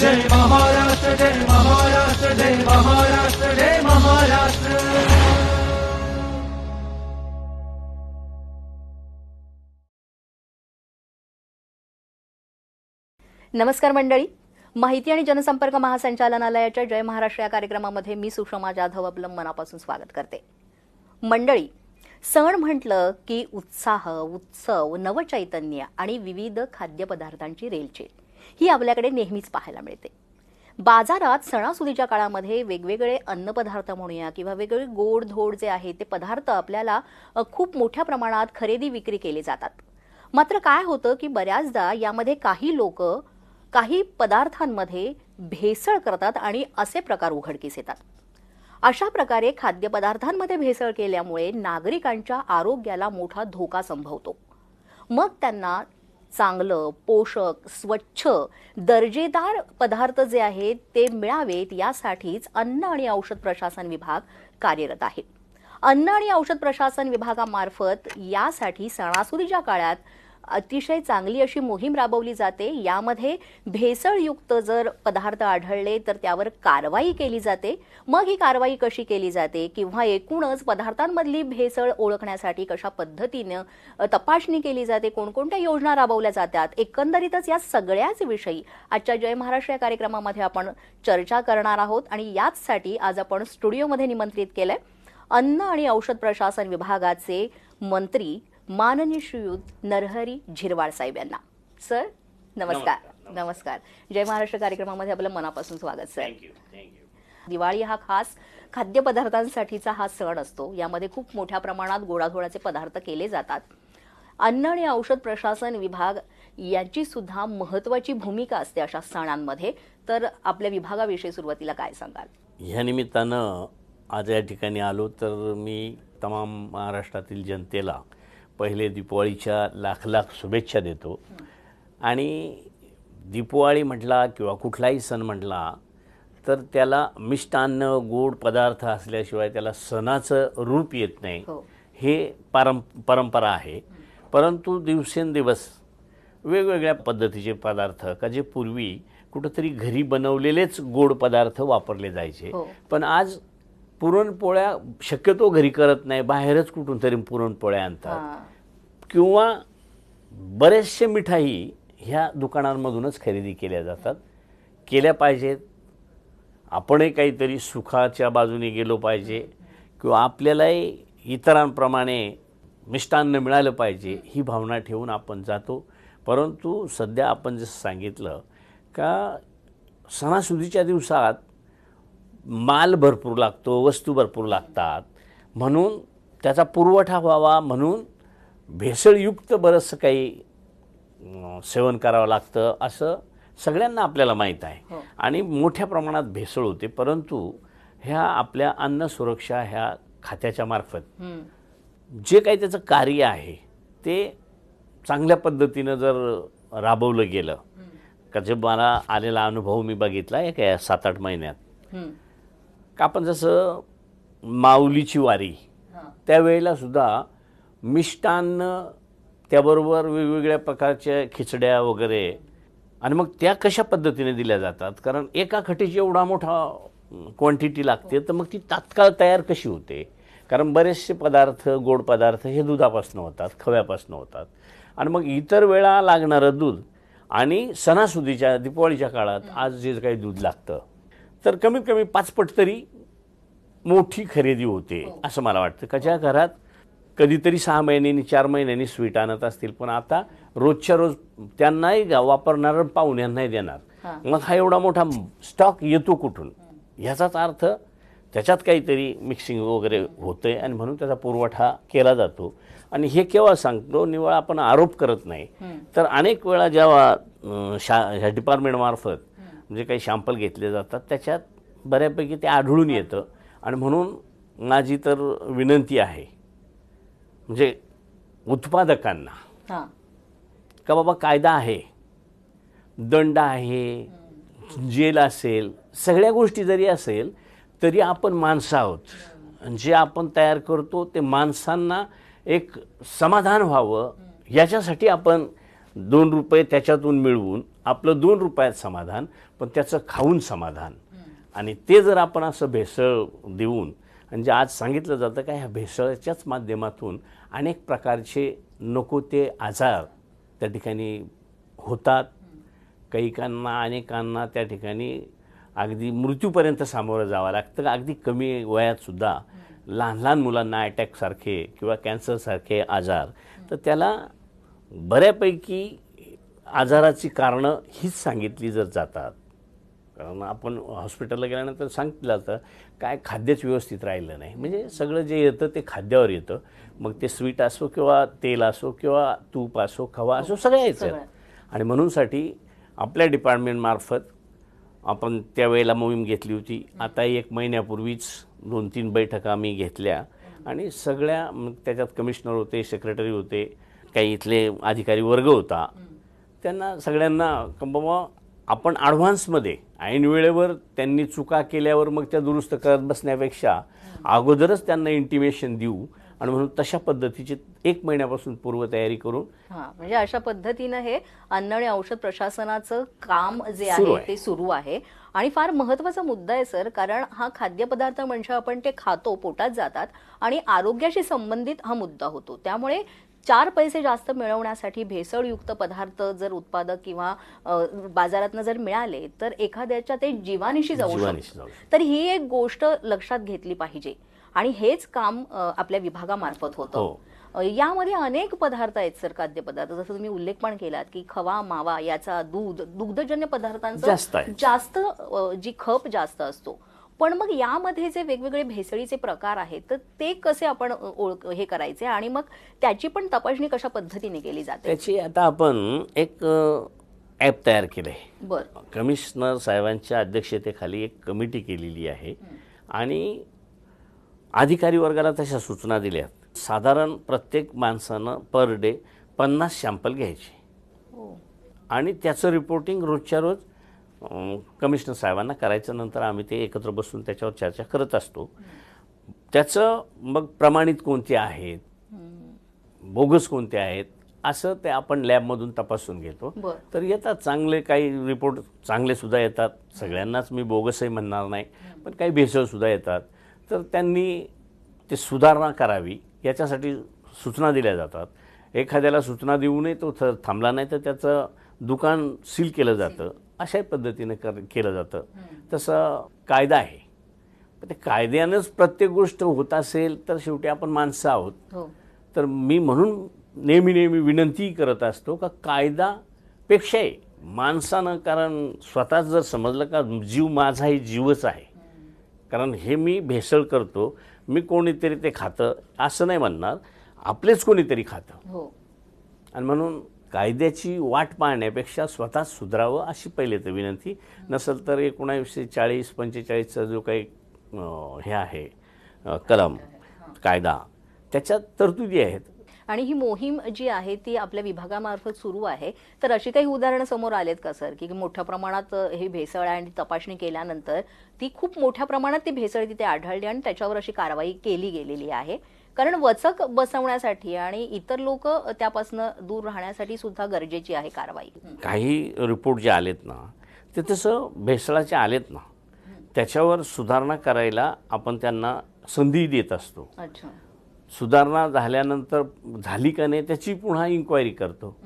जय महाराष्ट्र जय महाराष्ट्र जय महाराष्ट्र जय महाराष्ट्र. नमस्कार मंडळी. माहिती आणि जनसंपर्क महासंचालनालयाच्या जय महाराष्ट्र या कार्यक्रमामध्ये मी सुषमा जाधव आपलं मनापासून स्वागत करते. मंडळी सण म्हटलं की उत्साह उत्सव नवचैतन्य आणि विविध खाद्यपदार्थांची रेलचेल. ही आपल्याकडे नेहमीच पाहायला मिळते. बाजारात सणासुदीच्या काळामध्ये वेगवेगळे अन्नपदार्थ म्हणूया किंवा वेगवेगळे गोड धोड जे आहे ते पदार्थ आपल्याला खूप मोठ्या प्रमाणात खरेदी विक्री केले जातात. मात्र काय होतं की बऱ्याचदा यामध्ये काही लोक काही पदार्थांमध्ये भेसळ करतात आणि असे प्रकार उघडकीस येतात. अशा प्रकारे खाद्यपदार्थांमध्ये भेसळ केल्यामुळे नागरिकांच्या आरोग्याला मोठा धोका संभवतो. मग त्यांना चांगलं पोषक स्वच्छ दर्जेदार पदार्थ जे आहेत ते मिळावेत यासाठीच अन्न आणि औषध प्रशासन विभाग कार्यरत आहे. अन्न आणि औषध प्रशासन विभागामार्फत यासाठी सणासुदीच्या काळात अतिशय चांगली अशी मोहीम राबवली जाते. यामध्ये भेसळयुक्त जर पदार्थ आढळले तर त्यावर कारवाई केली जाते. मग ही कारवाई कशी केली जाते? किंवा एकूणच पदार्थांमधली भेसळ ओळखण्यासाठी कशा पद्धतीनं तपासणी केली जाते? कोणकोणत्या योजना राबवल्या जातात? एकंदरीतच या सगळ्याच विषयी आजच्या जय महाराष्ट्र या कार्यक्रमामध्ये आपण चर्चा करणार आहोत. आणि याचसाठी आज आपण स्टुडिओमध्ये निमंत्रित केलंय अन्न आणि औषध प्रशासन विभागाचे मंत्री माननीय श्रीयुत नरहरी झिरवाळ साहेब यांना. सर नमस्कार. नमस्कार जय महाराष्ट्र कार्यक्रमामध्ये आपलं मनापासून स्वागत सर. थँक्यू थँक्यू दिवाळी हा खास खाद्यपदार्थांसाठीचा हा सण असतो. यामध्ये खूप मोठ्या प्रमाणात गोडाधोडाचे पदार्थ केले जातात. अन्न आणि औषध प्रशासन विभाग यांची सुद्धा महत्वाची भूमिका असते अशा सणांमध्ये. तर आपल्या विभागाविषयी सुरुवातीला काय सांगाल? ह्या निमित्तानं आज या ठिकाणी आलो तर मी तमाम महाराष्ट्रातील जनतेला पहिले दीपावळीच्या लाख लाख शुभेच्छा देतो आणि दीपावळी म्हटला किंवा कुठलाही सण म्हटला तर त्याला मिष्टान्न गोड पदार्थ असल्याशिवाय त्याला सणाचं रूप येत नाही हो. हे पारं परंपरा आहे परंतु दिवसेंदिवस वेगवेगळ्या पद्धतीचे पदार्थ का जे पूर्वी कुठंतरी घरी बनवलेलेच गोड पदार्थ वापरले जायचे हो. पण आज पुरणपोळ्या शक्यतो घरी करत नाही बाहेरच कुठून तरी पुरणपोळ्या आणतात. किंवा बरेचसे मिठाई ह्या दुकानांमधूनच खरेदी केल्या जातात. केल्या पाहिजेत. आपणही काहीतरी सुखाच्या बाजूने गेलो पाहिजे किंवा आपल्यालाही इतरांप्रमाणे मिष्टान्न मिळालं पाहिजे ही भावना ठेवून आपण जातो. परंतु सध्या आपण जसं सांगितलं का सणासुदीच्या दिवसात माल भरपूर लागतो वस्तू भरपूर लागतात. म्हणून त्याचा पुरवठा व्हावा म्हणून भेसळयुक्त बरंचसं काही सेवन करावं लागतं असं सगळ्यांना आपल्याला माहीत आहे हो. आणि मोठ्या प्रमाणात भेसळ होते परंतु ह्या आपल्या अन्न सुरक्षा ह्या खात्याच्या मार्फत. जे काही त्याचं कार्य आहे ते चांगल्या पद्धतीनं जर राबवलं गेलं का जे मला आलेला अनुभव मी बघितला एक या सात आठ महिन्यात. का आपण जसं माऊलीची वारी. त्यावेळेला सुद्धा मिष्टान्न त्याबरोबर वेगवेगळ्या प्रकारच्या खिचड्या वगैरे. आणि मग त्या कशा पद्धतीने दिल्या जातात? कारण एका खटीची एवढा मोठा क्वांटिटी लागते तर मग ती तात्काळ तयार कशी होते? कारण बरेचसे पदार्थ गोड पदार्थ हे दुधापासून होतात खव्यापासून होतात. आणि मग इतर वेळा लागणारं दूध आणि सणासुदीच्या दिपावळीच्या काळात आज जे काही दूध लागतं तर कमीत कमी पाचपट तरी मोठी खरेदी होते असं मला वाटतं. का ज्या घरात कधीतरी सहा महिन्यांनी चार महिन्यांनी स्वीट आणत असतील. पण आता रोजच्या रोज त्यांनाही गा- वापरणार पाहुण्यांनाही देणार. मग हा एवढा मोठा स्टॉक येतो कुठून? ह्याचाच अर्थ त्याच्यात काहीतरी मिक्सिंग वगैरे होतंय आणि म्हणून त्याचा पुरवठा केला जातो. आणि हे केव्हा सांगतो? निवळ आपण आरोप करत नाही. तर अनेक वेळा जेव्हा शा ह्या डिपार्टमेंटमार्फत जे काही शॅम्पल घेतले जातात त्याच्यात बऱ्यापैकी ते आढळून येतं. आणि म्हणून माझी तर विनंती आहे म्हणजे उत्पादकांना. हा. का बाबा कायदा आहे दंड आहे जेल असेल सगळ्या गोष्टी जरी असेल तरी आपण माणसं आहोत. जे आपण तयार करतो ते माणसांना एक समाधान व्हावं याच्यासाठी आपण दोन रुपये त्याच्यातून मिळवून आपलं दोन रुपयात समाधान पण त्याचं खाऊन समाधान. आणि ते जर आपण असं भेसळ देऊन म्हणजे आज सांगितलं जातं का ह्या भेसळच्याच माध्यमातून अनेक प्रकारचे नको ते आजार त्या ठिकाणी होतात. कैकांना अनेकांना त्या ठिकाणी अगदी मृत्यूपर्यंत सामोरं जावं लागतं. अगदी कमी वयातसुद्धा लहान लहान मुलांना अटॅकसारखे किंवा कॅन्सरसारखे आजार. तर त्याला बऱ्यापैकी आजाराची कारणं हीच सांगितली जर जातात. कारण आपण हॉस्पिटलला गेल्यानंतर सांगितलं जातं काय खाद्यच व्यवस्थित राहिलं नाही. म्हणजे सगळं जे येतं ते खाद्यावर येतं. मग ते स्वीट असो किंवा तेल असो किंवा तूप असो खवा असो सगळं यायचं. सगळं. आणि म्हणूनसाठी आपल्या डिपार्टमेंटमार्फत आपण त्यावेळेला मोहीम घेतली होती. आता एक महिन्यापूर्वीच दोन तीन बैठका आम्ही घेतल्या. आणि सगळ्या मग त्याच्यात कमिशनर होते सेक्रेटरी होते काही इथले अधिकारी वर्ग होता. त्यांना सगळ्यांना क बाबा आपण ॲडव्हान्समध्ये ऐन वेळेवर त्यांनी चुका केल्यावर मग त्या दुरुस्त करत बसण्यापेक्षा अगोदरच त्यांना इंटिमेशन देऊ. आणि म्हणून तशा पद्धतीची एक महिन्यापासून पूर्वतयारी करून हा म्हणजे अशा पद्धतीनं हे अन्न आणि औषध प्रशासनाचं काम जे आहे. ते सुरू आहे आणि फार महत्त्वाचा मुद्दा आहे सर कारण हा खाद्यपदार्थ म्हणजे आपण ते खातो पोटात जातात आणि आरोग्याशी संबंधित हा मुद्दा होतो त्यामुळे चार पैसे जास्त मिळवण्यासाठी भेसळयुक्त पदार्थ जर उत्पादक किंवा बाजारातनं जर मिळाले तर एखाद्याच्या ते जीवानिशी जाऊ शकतं. तर ही एक गोष्ट लक्षात घेतली पाहिजे. आणि हेच काम आपल्या विभागामार्फत होतं. हो. यामध्ये अनेक पदार्थ आहेत सर खाद्यपदार्थ. जसं तुम्ही उल्लेख पण केलात की खवा मावा याचा दूध दुग्धजन्य पदार्थांचा जास्त जी खप जास्त असतो पण मग यामध्ये जे वेगवेगळे भेसळीचे प्रकार आहेत तर ते कसे आपण ओळख हे करायचे? आणि मग त्याची पण तपासणी कशा पद्धतीने केली जाते? त्याची आता आपण एक ॲप तयार केलं आहे बर. कमिशनर साहेबांच्या अध्यक्षतेखाली एक कमिटी केलेली आहे. आणि अधिकारी वर्गाला तशा सूचना दिल्यात साधारण प्रत्येक माणसानं पर डे पन्नास सॅम्पल घ्यायचे. हो. आणि त्याचं रिपोर्टिंग रोजच्या रोज कमिशनर साहेबांना करायचं नंतर आम्ही ते एकत्र बसून त्याच्यावर चर्चा करत असतो. त्याचं मग प्रमाणित कोणते आहेत? बोगस कोणते आहेत? असं ते आपण लॅबमधून तपासून घेतो. तर येतात चांगले काही रिपोर्ट चांगले सुद्धा येतात. सगळ्यांनाच मी बोगसही म्हणणार नाही पण काही भेसळसुद्धा येतात. तर त्यांनी ते सुधारणा करावी याच्यासाठी सूचना दिल्या जातात. एखाद्याला सूचना देऊनही तो थ थांबला नाही तर त्याचं दुकान सील केलं जातं. अशाही पद्धतीने कर केलं जातं. तसं कायदा आहे. पण ते कायद्यानंच प्रत्येक गोष्ट होत असेल तर शेवटी आपण माणसं आहोत. हो. तर मी म्हणून नेहमी नेहमी विनंती करत असतो का कायदापेक्षाही माणसानं कारण स्वतःच जर समजलं का जीव माझा ही जीवच आहे. कारण हे मी भेसळ करतो मी कोणीतरी ते खातं असं नाही म्हणणार. आपलेच कोणीतरी खातं. हो. आणि म्हणून कायद्याची वाट पाहण्यापेक्षा स्वतः सुधारावं अशी पहिले तर विनंती. नसेल तर एकोणावीसशे चाळीस पंचेचाळीसचा जो काही हे आहे कलम कायदा त्याच्यात तरतुदी आहेत. आणि ही मोहीम जी आहे ती आपल्या विभागामार्फत सुरू आहे. तर अशी काही उदाहरणं समोर आलेत का सर? की मोठ्या प्रमाणात हे भेसळ आहे आणि तपासणी केल्यानंतर ती खूप मोठ्या प्रमाणात ती भेसळ तिथे आढळली आणि त्याच्यावर अशी कारवाई केली गेलेली आहे. कारण वचक बसवण्यासाठी आणि इतर लोक त्यापासून दूर राहण्यासाठी सुद्धा गरजेची आहे कारवाई. काही रिपोर्ट जे आलेत ना ते तसं भेसळाचे आलेत ना त्याच्यावर सुधारणा करायला आपण त्यांना संधी देत असतो. अच्छा. सुधारणा झाल्यानंतर झाली का नाही त्याची पुन्हा इन्क्वायरी करतो.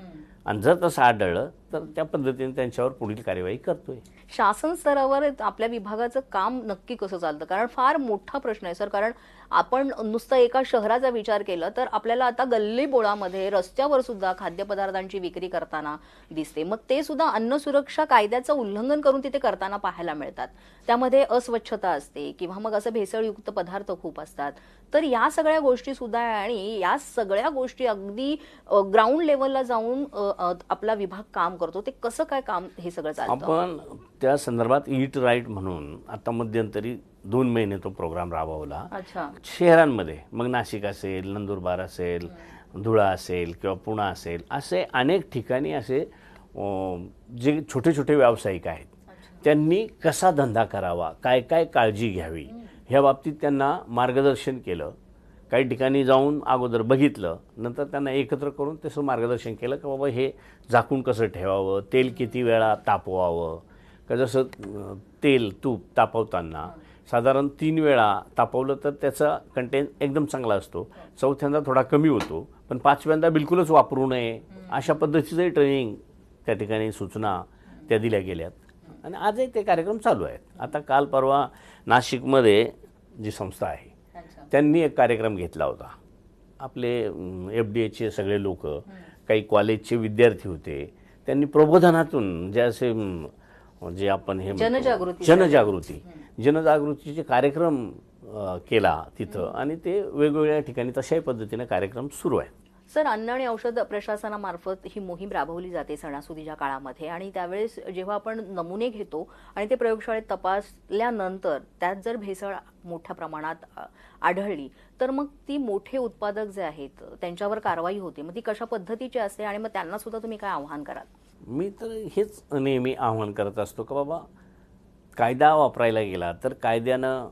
आणि जर तसं आढळलं तर त्या पद्धतीने त्यांच्यावर पुढील कार्यवाही करतोय. शासन स्तरावर आपल्या विभागाचं काम नक्की कसं चालतं? कारण फार मोठा प्रश्न आहे सर. कारण आपण नुसतं एका शहराचा विचार केला तर आपल्याला आता गल्ली बोळामध्ये रस्त्यावर सुद्धा खाद्यपदार्थांची विक्री करताना दिसते. मग ते सुद्धा अन्न सुरक्षा कायद्याचं उल्लंघन करून तिथे करताना पाहायला मिळतात. त्यामध्ये अस्वच्छता असते किंवा मग असं भेसळयुक्त पदार्थ खूप असतात. तर या सगळ्या गोष्टी सुद्धा आणि या सगळ्या गोष्टी अगदी ग्राउंड लेवलला जाऊन आपला विभाग काम करतो. ते कसं काय काम हे सगळं चालतं? आपण त्या संदर्भात ईट राईट म्हणून आता मध्यंतरी दोन महिने तो प्रोग्राम राबवला. अच्छा. शहरांमध्ये. मग नाशिक असेल नंदुरबार असेल धुळा असेल किंवा पुणा असेल असे अनेक ठिकाणी असे जे छोटे छोटे व्यावसायिक आहेत. त्यांनी कसा धंदा करावा काय काय काळजी घ्यावी ह्या बाबतीत त्यांना मार्गदर्शन केलं. काही ठिकाणी जाऊन अगोदर बघितलं नंतर त्यांना एकत्र करून तसं मार्गदर्शन केलं की बाबा हे झाकून कसं ठेवावं तेल किती वेळा तापवावं? का जसं तेल तूप तापवताना साधारण तीन वेळा तापवलं तर त्याचा कंटेंट एकदम चांगला असतो. चौथ्यांदा थोडा कमी होतो पण पाचव्यांदा बिलकुलच वापरू नये. अशा पद्धतीचंही ट्रेनिंग त्या ठिकाणी सूचना त्या दिल्या गेल्यात. आणि आजही ते कार्यक्रम चालू आहेत. आता काल परवा नाशिकमध्ये जी संस्था आहे त्यांनी एक कार्यक्रम घेतला होता. आपले एफ डी एचे सगळे लोक काही कॉलेजचे विद्यार्थी होते. त्यांनी प्रबोधनातून जे असे जे आपण हे जनजागृती. जनजागृती. जनजागृतीचे कार्यक्रम केला तिथं आणि ते वेगवेगळ्या ठिकाणी तशाही पद्धतीने कार्यक्रम सुरू आहेत. सर अन्न आणि औषध प्रशासनामार्फत ही मोहीम राबवली जाते सणासुदीच्या काळामध्ये. आणि त्यावेळेस जेव्हा आपण नमुने घेतो आणि ते प्रयोगशाळेत तपासल्यानंतर त्यात जर भेसळ मोठ्या प्रमाणात आढळली तर मग ती मोठे उत्पादक जे आहेत त्यांच्यावर कारवाई होते. मग ती कशा पद्धतीची असते आणि मग त्यांना सुद्धा तुम्ही काय आव्हान कराल? मी तर हेच नेहमी आव्हान करत असतो का बाबा कायदा वापरायला गेला तर कायद्यानं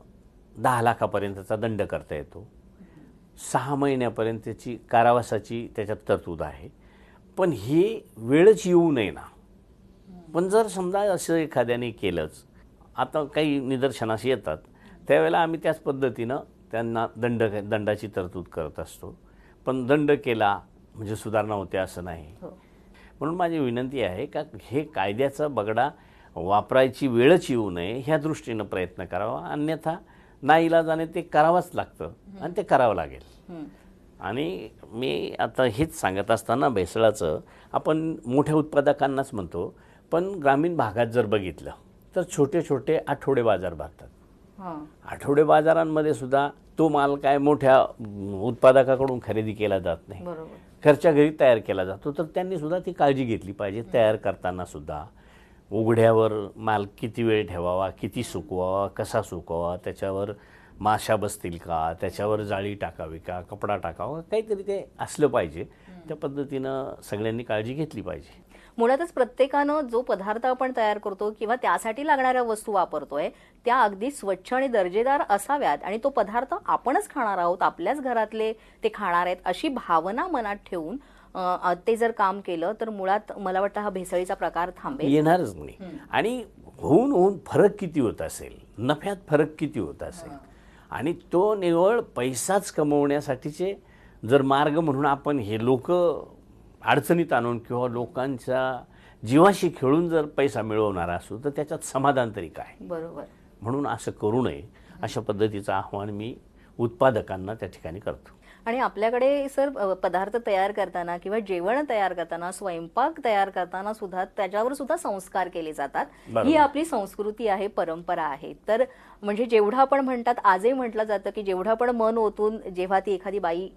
दहा लाखापर्यंतचा दंड करता येतो. सहा महिन्यापर्यंतची कारावासाची त्याच्यात तरतूद आहे. पण ही वेळच येऊ नये ना. पण जर समजा असं एखाद्याने केलंच आता काही निदर्शनास येतात. त्यावेळेला आम्ही त्याच पद्धतीनं त्यांना दंड दंडाची तरतूद करत असतो. पण दंड केला म्हणजे सुधारणा होते असं नाही. हो. म्हणून माझी विनंती आहे का हे कायद्याचा बगडा वापरायची वेळच येऊ नये ह्या दृष्टीनं प्रयत्न करावा. अन्यथा नाईलाजाने ते करावंच लागतं. आणि ते करावं लागेल. आणि मी आता हेच सांगत असताना भेसळाचं आपण मोठ्या उत्पादकांनाच म्हणतो पण ग्रामीण भागात जर बघितलं तर छोटे छोटे आठवडे बाजार भरतात. हं. आठवडे बाजारांमध्ये सुद्धा तो माल काय मोठ्या उत्पादकाकडून खरेदी केला जात नाही. बरोबर. घरच्या घरी तयार केला जातो तर त्यांनी सुद्धा ती काळजी घेतली पाहिजे तयार करताना सुद्धा. उघड्यावर माल किती वेळ ठेवावा किती सुकवावा कसा सुकवावा त्याच्यावर माशा बसतील का त्याच्यावर जाळी टाकावी का कपडा टाकावा काहीतरी ते असलं पाहिजे. त्या पद्धतीनं सगळ्यांनी काळजी घेतली पाहिजे. मुळातच प्रत्येकानं जो पदार्थ आपण तयार करतो किंवा त्यासाठी लागणाऱ्या वस्तू वापरतोय त्या अगदी स्वच्छ आणि दर्जेदार असाव्यात आणि तो पदार्थ आपणच खाणार आहोत आपल्याच घरातले ते खाणार आहेत अशी भावना मनात ठेवून ते जर काम केलं तर मुळात मला वाटतं हा भेसळीचा प्रकार थांबेल. येणारच नाही. आणि होऊन होऊन फरक किती होत असेल नफ्यात फरक किती होत असेल आणि तो निव्वळ पैसाच कमवण्यासाठीचे जर मार्ग म्हणून आपण हे लोक अडचणीत आणून किंवा लोकांच्या जीवाशी खेळून जर पैसा मिळवणार असू तर त्याच्यात समाधान तरी काय? बरोबर. म्हणून असं करू नये अशा पद्धतीचं आव्हान मी उत्पादकांना त्या ठिकाणी करतो. आणि आपल्याकडे सर पदार्थ तयार करताना किंवा जेवण तयार करताना स्वयंपाक तयार करताना सुद्धा त्याच्यावर सुद्धा संस्कार केले जातात. ही आपली संस्कृती आहे परंपरा आहे तर म्हणजे जेवढं आपण म्हणतात आजही म्हटलं जातं की जेवढं आपण मन ओतून जेव्हा ती एखादी बाई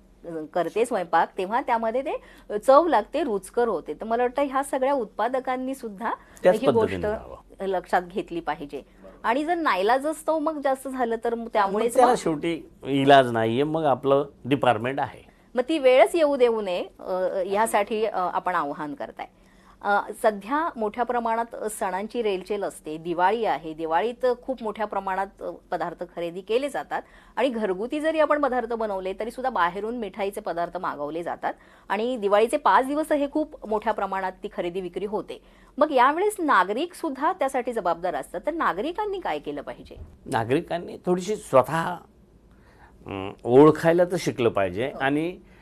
करते स्वयंपाक तेव्हा त्यामध्ये ते चव लागते रुचकर होते तर मला वाटतं ह्या सगळ्या उत्पादकांनी सुद्धा ही गोष्ट. लक्षात घेतली पाहिजे आणि जर नाईलाजच तो मग जास्त झालं तर त्यामुळे त्याला शेवटी इलाज नाहीये मग आपलं डिपार्टमेंट आहे. मग ती वेळच येऊ देऊ नये यासाठी आपण आवाहन करताय. सध्या मोठ्या प्रमाणात सणांची रेलचेल असते. दिवाळी आहे. दिवाळीत खूप मोठ्या प्रमाणात पदार्थ खरेदी केले जातात. आणि घरगुती जरी आपण पदार्थ बनवले तरी सुद्धा बाहेरून मिठाईचे पदार्थ मागवले जातात. आणि दिवाळीचे पाच दिवस हे खूप मोठ्या प्रमाणात ती खरेदी विक्री होते. मग यावेळेस नागरिक सुद्धा त्यासाठी जबाबदार असतात. तर नागरिकांनी काय केलं पाहिजे? नागरिकांनी थोडीशी स्वतः ओळखायला तर शिकलं पाहिजे. आणि ज-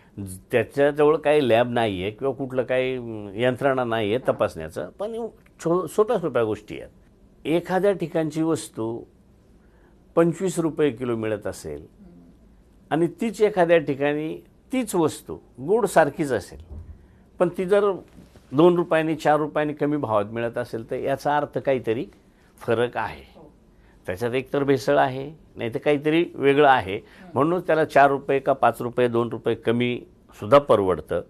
त्याच्याजवळ काही लॅब नाही आहे किंवा कुठलं काही यंत्रणा नाही आहे तपासण्याचं पण छो सोप्या सोप्या गोष्टी आहेत. एखाद्या ठिकाणची वस्तू पंचवीस रुपये किलो मिळत असेल आणि तीच एखाद्या ठिकाणी तीच वस्तू गोड सारखीच असेल पण ती जर दोन रुपयांनी चार रुपयांनी कमी भावात मिळत असेल तर याचा अर्थ काहीतरी फरक आहे. त्याच्यात एकतर भेसळ आहे नाही तर काहीतरी वेगळं आहे. म्हणूनच त्याला चार रुपये का पाच रुपये दोन रुपये कमी सुद्धा परवडतं.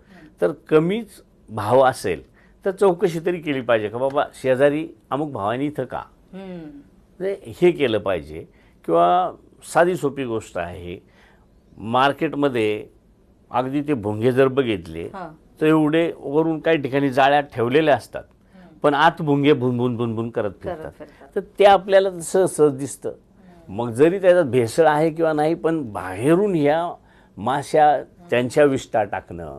तर कमीच भाव असेल तर चौकशी तरी केली पाहिजे का बाबा शेजारी अमुक भावानी इथं का? म्हणजे हे केलं पाहिजे. किंवा साधी सोपी गोष्ट आहे मार्केटमध्ये अगदी ते भोंगे जर बघितले. तर एवढे वरून काही ठिकाणी जाळ्यात ठेवलेल्या असतात. पण आत भुंगे भुनभुन भुनभुन करत फिरतात. तर ते आपल्याला सहज सहज दिसतं मग जरी त्याच्यात भेसळ आहे किंवा नाही पण बाहेरून ह्या माश्या त्यांच्या विष्ठा टाकणं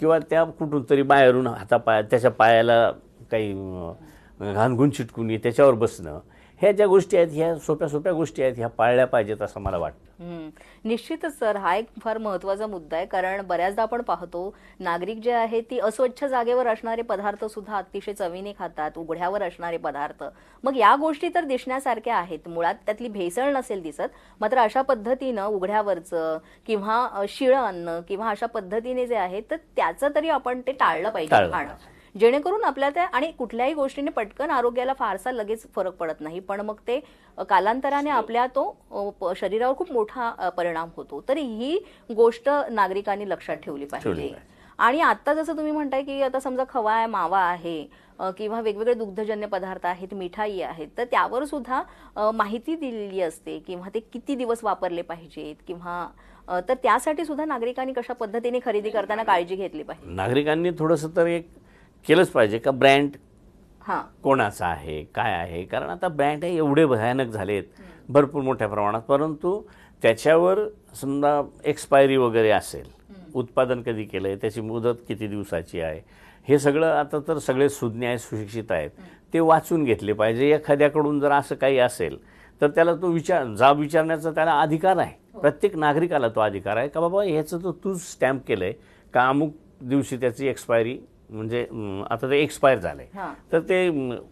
किंवा त्या कुठून तरी बाहेरून हातापाया त्याच्या पायाला काही अं, घाणगुण चिटकून ये त्याच्यावर बसणं ह्या ज्या गोष्टी आहेत ह्या सोप्या सोप्या गोष्टी आहेत ह्या पाळल्या पाहिजेत असं मला वाटतं. निश्चितच सर. हा एक फार महत्त्वाचा मुद्दा आहे कारण बऱ्याचदा आपण पाहतो नागरिक जे आहेत ती अस्वच्छ जागेवर असणारे पदार्थ सुद्धा अतिशय चवीने खातात उघड्यावर असणारे पदार्थ. मग या गोष्टी तर दिसण्यासारख्या आहेत. मुळात त्यातली भेसळ नसेल दिसत मात्र अशा पद्धतीनं उघड्यावरचं किंवा शिळं अन्न किंवा अशा पद्धतीने जे आहे तर त्याचं तरी आपण ते टाळलं पाहिजे खाणं. जेणेकरून आपल्या त्या आणि कुठल्याही गोष्टीने पटकन आरोग्याला फारसा लगेच फरक पडत नाही. पण मग ते कालांतराने आपल्या तो शरीरावर खूप मोठा परिणाम होतो. तर ही गोष्ट नागरिकांनी लक्षात ठेवली पाहिजे. आणि आता जसं तुम्ही म्हणताय की आता समजा खवा आहे मावा आहे किंवा वेगवेगळे दुग्धजन्य पदार्थ आहेत मिठाई आहेत तर त्यावर सुद्धा माहिती दिलेली असते किंवा ते किती दिवस वापरले पाहिजेत किंवा तर त्यासाठी सुद्धा नागरिकांनी कशा पद्धतीने खरेदी करताना काळजी घेतली पाहिजे? नागरिकांनी थोडंसं तर एक केलंच पाहिजे का ब्रँड हा. कोणाचा आहे काय आहे? कारण आता ब्रँड हे एवढे भयानक झालेत भरपूर मोठ्या प्रमाणात. परंतु त्याच्यावर समजा एक्सपायरी वगैरे असेल उत्पादन कधी केलं आहे त्याची मुदत किती दिवसाची आहे हे सगळं आता तर सगळे सुज्ञ आहेत सुशिक्षित आहेत. ते वाचून घेतले पाहिजे. एखाद्याकडून जर असं काही असेल तर त्याला तो विचार जाब विचारण्याचा त्याला अधिकार आहे. प्रत्येक नागरिकाला तो अधिकार आहे का बाबा ह्याचं तर तूच स्टॅम्प केलं आहे का अमुक दिवशी त्याची एक्सपायरी म्हणजे आता ते एक्सपायर झालंय. तर ते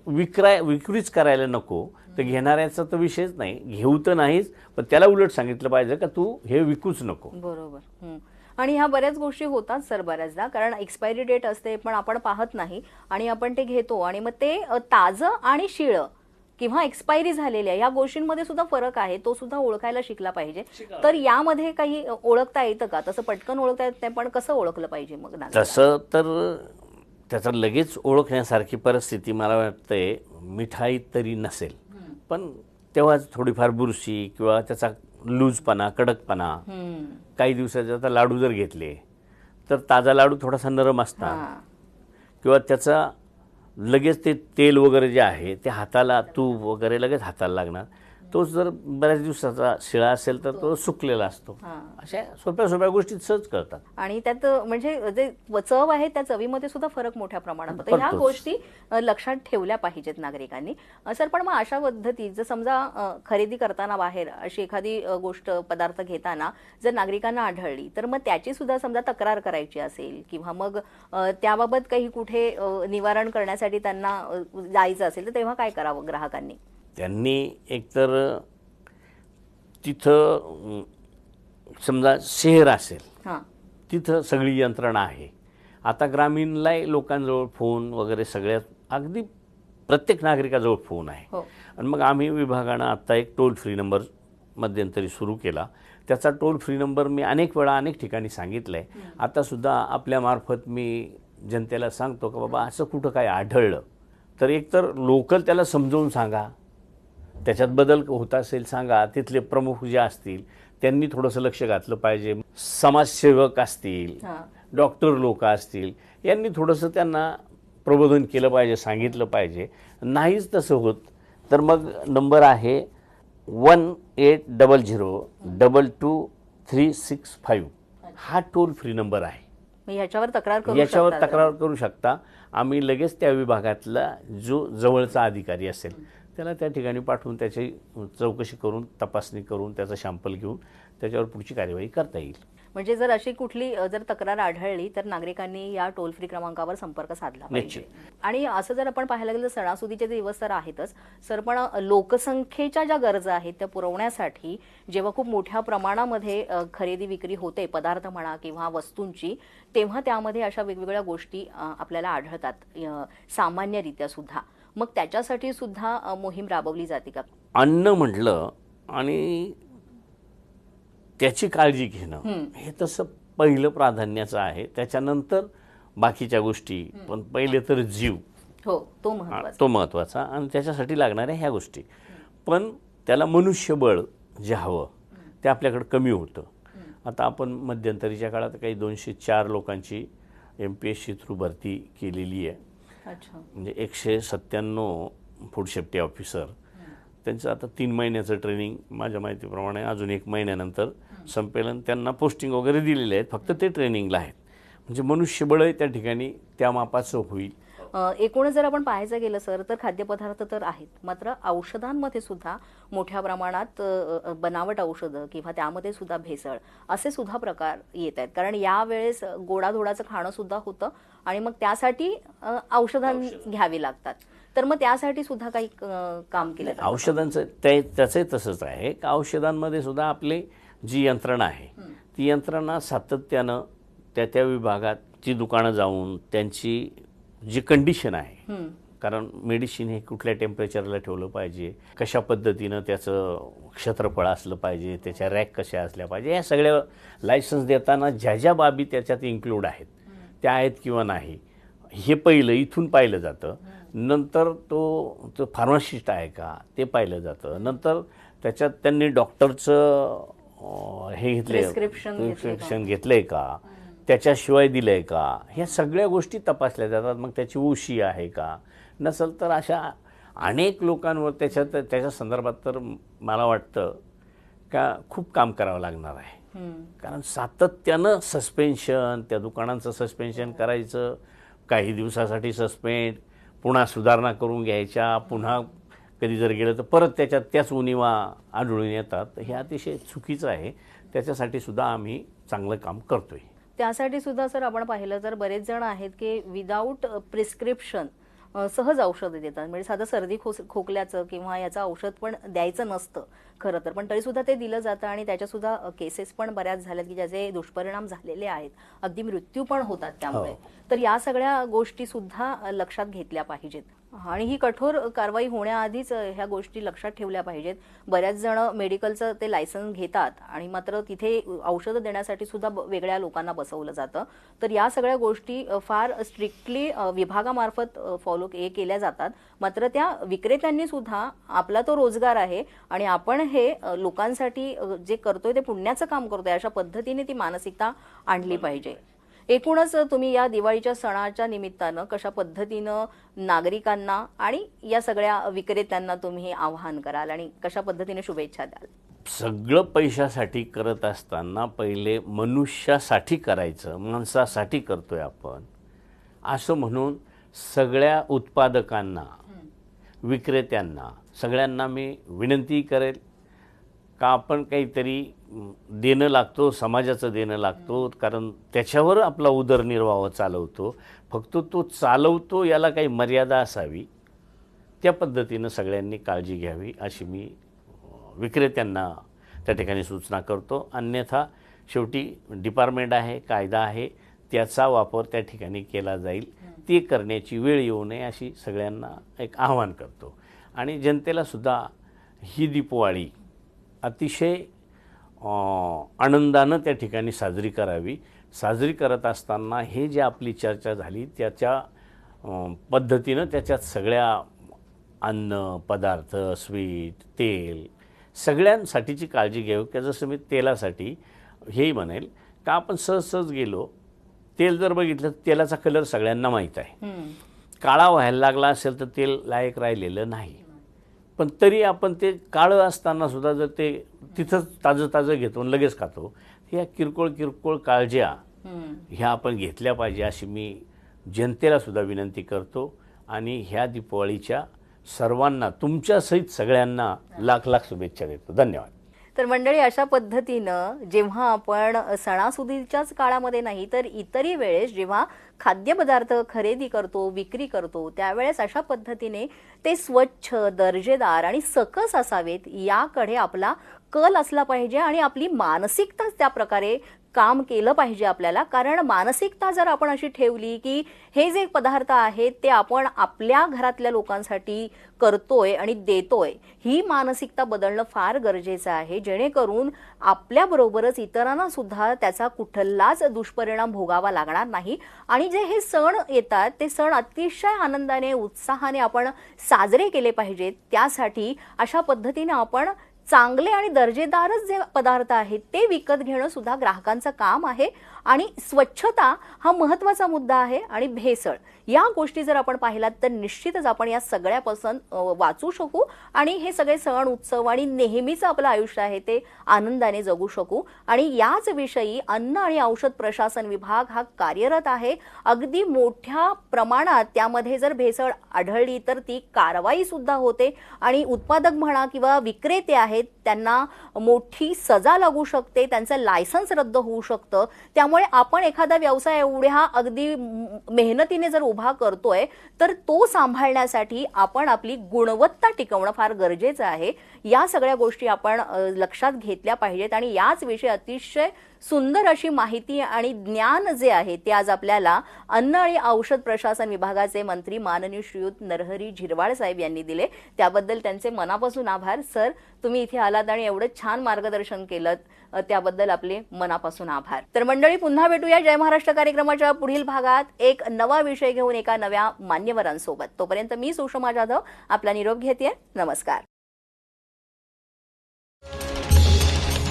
विक्राय विक्रीच करायला नको. तर घेणाऱ्याचा तर विषयच नाही. घेऊ तर नाहीच पण त्याला उलट सांगितलं पाहिजे का तू हे विकूच नको. बरोबर. आणि ह्या बऱ्याच गोष्टी होतात सर बऱ्याचदा कारण एक्सपायरी डेट असते पण आपण पाहत नाही. आणि आपण ते घेतो आणि मग ते ताजं आणि शिळं किंवा एक्सपायरी झालेल्या या गोष्टींमध्ये सुद्धा फरक आहे. तो सुद्धा ओळखायला शिकला पाहिजे. तर यामध्ये काही ओळखता येतं का? तसं पटकन ओळखता येत नाही पण कसं ओळखलं पाहिजे मग? तसं तर त्याचं लगेच ओळखण्यासारखी परिस्थिती मला वाटते मिठाई तरी नसेल पण तेव्हाच थोडीफार बुरशी किंवा त्याचा लूजपणा कडकपणा. काही दिवसाचे आता लाडू जर घेतले तर ताजा लाडू थोडासा नरम असतात हा. किंवा त्याचा लगेच ते तेल वगैरे जे आहे ते हाताला तूप वगैरे लगेच हाताला लागणार तो जर बऱ्याच दिवसाचा शिळा असेल तर तो. सुकलेला असतो. अशा सोप्या सोप्या गोष्टी सहज करतात. आणि त्यात म्हणजे जे चव आहे त्या चवीमध्ये सुद्धा फरक मोठ्या प्रमाणात होतो. ह्या. गोष्टी लक्षात ठेवल्या पाहिजेत नागरिकांनी. सर पण मग अशा पद्धतीत जर समजा खरेदी करताना बाहेर अशी एखादी गोष्ट पदार्थ घेताना जर नागरिकांना आढळली तर मग त्याची सुद्धा समजा तक्रार करायची असेल किंवा मग त्याबाबत काही कुठे निवारण करण्यासाठी त्यांना जायचं असेल तर तेव्हा काय करावं ग्राहकांनी? त्यांनी एकतर तिथं समजा शहर असेल तिथं सगळी यंत्रणा आहे. आता ग्रामीणलाही लोकांजवळ फोन वगैरे सगळ्यात अगदी प्रत्येक नागरिकाजवळ फोन आहे. हो. आणि मग आम्ही विभागानं आत्ता एक टोल फ्री नंबर मध्यंतरी सुरू केला. त्याचा टोल फ्री नंबर मी अनेक वेळा अनेक ठिकाणी सांगितलं आहे आतासुद्धा आपल्यामार्फत मी जनतेला सांगतो का बाबा असं कुठं काय आढळलं तर एकतर लोकल त्याला समजावून सांगा. त्याच्यात बदल होत असेल सांगा. तिथले प्रमुख जे असतील त्यांनी थोडंसं लक्ष घातलं पाहिजे. समाजसेवक असतील डॉक्टर लोक असतील यांनी थोडंसं त्यांना प्रबोधन केलं पाहिजे सांगितलं पाहिजे. नाहीच तसं होत. तर मग नंबर आहे one eight double zero double two three six five हा टोल फ्री नंबर आहे. मग ह्याच्यावर तक्रार करू याच्यावर तक्रार करू शकता. आम्ही लगेच त्या विभागातला जो जवळचा अधिकारी असेल त्याला त्या ठिकाणी पाठवून त्याची चौकशी करून तपासणी करून त्याचा शॅम्पल घेऊन त्याच्यावर पुढची कार्यवाही करता येईल. म्हणजे जर अशी कुठली जर तक्रार आढळली तर नागरिकांनी या टोल फ्री क्रमांकावर संपर्क साधला पाहिजे. आणि असं जर आपण पाहायला गेलं सणासुदीचे दिवस तर आहेतच सर पण लोकसंख्येच्या ज्या गरजा आहेत त्या पुरवण्यासाठी जेव्हा खूप मोठ्या प्रमाणामध्ये खरेदी विक्री होते पदार्थ म्हणा किंवा वस्तूंची तेव्हा त्यामध्ये अशा वेगवेगळ्या गोष्टी आपल्याला आढळतात सामान्यरित्या सुद्धा. मग त्याच्यासाठी सुद्धा मोहीम राबवली जाते का? अन्न म्हटलं आणि त्याची काळजी घेणं हे. तसं पहिलं प्राधान्याचं आहे. त्याच्यानंतर बाकीच्या गोष्टी पण पहिले तर जीव. हो तो महत्त्वाचा तो महत्त्वाचा आणि त्याच्यासाठी लागणाऱ्या ह्या गोष्टी. पण त्याला मनुष्यबळ जे हवं ते आपल्याकडं कमी होतं. आता आपण मध्यंतरीच्या काळात काही दोनशे चार लोकांची M P S C through भरती केलेली आहे. म्हणजे एकशे सत्त्याण्णव फूड सेफ्टी ऑफिसर त्यांचं आता तीन महिन्याचं ट्रेनिंग माझ्या माहितीप्रमाणे अजून एक महिन्यानंतर संपेलन त्यांना पोस्टिंग वगैरे दिलेले आहेत. फक्त ते ट्रेनिंगला आहेत. म्हणजे मनुष्यबळही त्या ठिकाणी त्या मापाचं होईल. एकूणच जर आपण पाहायचं गेलं सर तर खाद्यपदार्थ तर आहेत. मात्र औषधांमध्ये सुद्धा मोठ्या प्रमाणात बनावट औषधं किंवा त्यामध्ये सुद्धा भेसळ असे सुद्धा प्रकार येत आहेत. कारण यावेळेस गोडाधोडाचं खाणं सुद्धा होतं. आणि मग त्यासाठी औषधं घ्यावी लागतात. तर मग त्यासाठी सुद्धा काही काम केलं. औषधांचं ते त्याचंही तसंच आहे. की औषधांमध्ये सुद्धा आपली जी यंत्रणा आहे ती यंत्रणा सातत्यानं त्या त्या विभागाची दुकानं जाऊन त्यांची जी कंडिशन आहे. कारण मेडिसिन हे कुठल्या टेम्परेचरला ठेवलं पाहिजे कशा पद्धतीनं त्याचं क्षेत्रफळ असलं पाहिजे त्याच्या रॅक कशा असल्या पाहिजे या सगळ्या लायसन्स देताना ज्या ज्या बाबी त्याच्यात इन्क्लूड आहेत त्या आहेत किंवा नाही हे पहिलं इथून पाहिलं जातं. नंतर तो तो फार्मासिस्ट आहे का ते पाहिलं जातं. नंतर त्याच्यात त्यांनी डॉक्टरचं हे घेतले? प्रिस्क्रिप्शन घेतलंय का? त्याच्याशिवाय दिलंय का? ह्या सगळ्या गोष्टी तपासल्या जातात. मग त्याची उशी आहे का? नसेल तर अशा अनेक लोकांवर त्याच्यात त्याच्या संदर्भात तर मला वाटतं का खूप काम करावं लागणार आहे. कारण सातत्यानं सस्पेन्शन त्या दुकानांचं सस्पेन्शन करायचं काही दिवसासाठी सस्पेंड पुन्हा सुधारणा करून घ्यायच्या पुन्हा कधी जर गेलं तर परत त्याच्यात त्याच उणीवा आढळून येतात. हे अतिशय चुकीचं आहे. त्याच्यासाठी सुद्धा आम्ही चांगलं काम करतोय. त्यासाठी सुद्धा सर आपण पाहिलं तर बरेच जण आहेत की विदाऊट प्रिस्क्रिप्शन सहज औषधं देतात. म्हणजे साधं सर्दी खोस खोकल्याचं किंवा याचं औषध पण द्यायचं नसतं खरं तर. पण तरी सुद्धा ते दिलं जातं आणि त्याच्या सुद्धा केसेस पण बऱ्याच झाल्यात की ज्याचे दुष्परिणाम झालेले आहेत. अगदी मृत्यू पण होतात त्यामुळे. तर या सगळ्या गोष्टी सुद्धा लक्षात घेतल्या पाहिजेत. आणि ही कठोर कारवाई होण्याआधीच ह्या गोष्टी लक्षात ठेवल्या पाहिजेत. बऱ्याच जण मेडिकलचं ते लायसन्स घेतात आणि मात्र तिथे औषधं देण्यासाठी सुद्धा वेगळ्या लोकांना बसवलं जातं. तर या सगळ्या गोष्टी फार स्ट्रिक्टली विभागामार्फत फॉलो के केल्या जातात. मात्र त्या विक्रेत्यांनी सुद्धा आपला तो रोजगार आहे आणि आपण हे लोकांसाठी जे करतोय ते पुण्याचं काम करतोय अशा पद्धतीने ती मानसिकता आणली पाहिजे. एकूणच तुम्ही या दिवाळीच्या सणाच्या निमित्तानं कशा पद्धतीनं नागरिकांना आणि या सगळ्या विक्रेत्यांना तुम्ही आवाहन कराल आणि कशा पद्धतीने शुभेच्छा द्याल? सगळं पैशासाठी करत असताना पहिले मनुष्यासाठी करायचं माणसासाठी करतोय आपण. असं म्हणून सगळ्या उत्पादकांना विक्रेत्यांना सगळ्यांना मी विनंती करेल का आपण काहीतरी देणं लागतो समाजाचं देणं लागतो कारण त्याच्यावर आपला उदरनिर्वाह चालवतो. फक्त तो चालवतो याला काही मर्यादा असावी. त्या पद्धतीनं सगळ्यांनी काळजी घ्यावी अशी मी विक्रेत्यांना त्या ठिकाणी सूचना करतो. अन्यथा शेवटी डिपार्टमेंट आहे कायदा आहे त्याचा वापर त्या ठिकाणी केला जाईल. ते करण्याची वेळ येऊ नये अशी सगळ्यांना एक आव्हान करतो. आणि जनतेला सुद्धा ही दीपवाळी अतिशय आनंदानं त्या ठिकाणी साजरी करावी. साजरी करत असताना हे जे आपली चर्चा झाली त्याच्या पद्धतीनं त्याच्यात सगळ्या अन्न पदार्थ स्वीट तेल सगळ्यांसाठीची काळजी घ्यावी की जसं मी तेलासाठी हेही म्हणेल का आपण सहज सहज गेलो तेल जर बघितलं तर तेलाचा कलर सगळ्यांना माहीत आहे. काळा व्हायला लागला असेल तर तेल लायक राहिलेलं नाही. पण तरी आपण ते काळं असताना सुद्धा जर ते तिथंच ताजं ताजं घेतो आणि लगेच खातो ह्या किरकोळ किरकोळ काळज्या ह्या आपण घेतल्या पाहिजे अशी मी जनतेला सुद्धा विनंती करतो. आणि ह्या दीपावळीच्या सर्वांना तुमच्यासहित सगळ्यांना लाख लाख शुभेच्छा देतो. धन्यवाद. तर मंडळी अशा पद्धतीनं जेव्हा आपण सणासुदीच्याच काळामध्ये नाही तर इतरही वेळेस जेव्हा खाद्यपदार्थ खरेदी करतो विक्री करतो त्यावेळेस अशा पद्धतीने ते स्वच्छ दर्जेदार आणि सकस असावेत याकडे आपला कल असला पाहिजे आणि आपली मानसिकताच त्या प्रकारे काम केलं पाहिजे आपल्याला. कारण मानसिकता जर आपण अशी ठेवली की हे जे पदार्थ आहेत ते आपण आपल्या घरातल्या लोकांसाठी करतोय आणि देतोय ही मानसिकता बदलणं फार गरजेचं आहे. जेणेकरून आपल्याबरोबरच इतरांना सुद्धा त्याचा कुठलाच दुष्परिणाम भोगावा लागणार नाही. आणि जे हे सण येतात ते सण अतिशय आनंदाने उत्साहाने आपण साजरे केले पाहिजेत. त्यासाठी अशा पद्धतीने आपण चांगले आणि दर्जेदारच जे पदार्थ आहेत ते विकत घेणं सुद्धा ग्राहकांचं काम आहे. आणि स्वच्छता हा महत्त्वाचा मुद्दा आहे आणि भेसळ. या गोष्टी जर आपण पाहिलात तर निश्चितच आपण या सगळ्यापासून वाचू शकू आणि हे सगळे सण उत्सव आणि नेहमीचं आपलं आयुष्य आहे ते आनंदाने जगू शकू. आणि याच विषयी अन्न आणि औषध प्रशासन विभाग हा कार्यरत आहे. अगदी मोठ्या प्रमाणात त्यामध्ये जर भेसळ आढळली तर ती कारवाई सुद्धा होते. आणि उत्पादक म्हणा किंवा विक्रेते आहेत त्यांना मोठी सजा लागू शकते त्यांचं लायसन्स रद्द होऊ शकतं. त्यामुळे आपण एखादा व्यवसाय एवढ्या अगदी मेहनतीने जर उभा करतोय तर तो सांभाळण्यासाठी आपण आपली गुणवत्ता टिकवणं फार गरजेचं आहे. या सगळ्या गोष्टी आपण लक्षात घेतल्या पाहिजेत आणि याच विषय अतिशय सुंदर अशी माहिती आणि ज्ञान जे आहे ते आज आपल्याला अन्न आणि औषध प्रशासन विभागाचे मंत्री माननीय श्रीयुत नरहरी झिरवाळ साहेब यांनी दिले. त्याबद्दल त्यांचे मनापासून आभार. सर तुम्ही इथे आलात आणि एवढं छान मार्गदर्शन केलं त्याबद्दल आपले मनापासून आभार. तर मंडळी पुन्हा भेटूया जय महाराष्ट्र कार्यक्रमाच्या पुढील भागात. एक नवा विषय घेऊन एका नव्या मान्यवरांसोबत. तोपर्यंत मी सुषमा जाधव आपला निरोप घेते नमस्कार.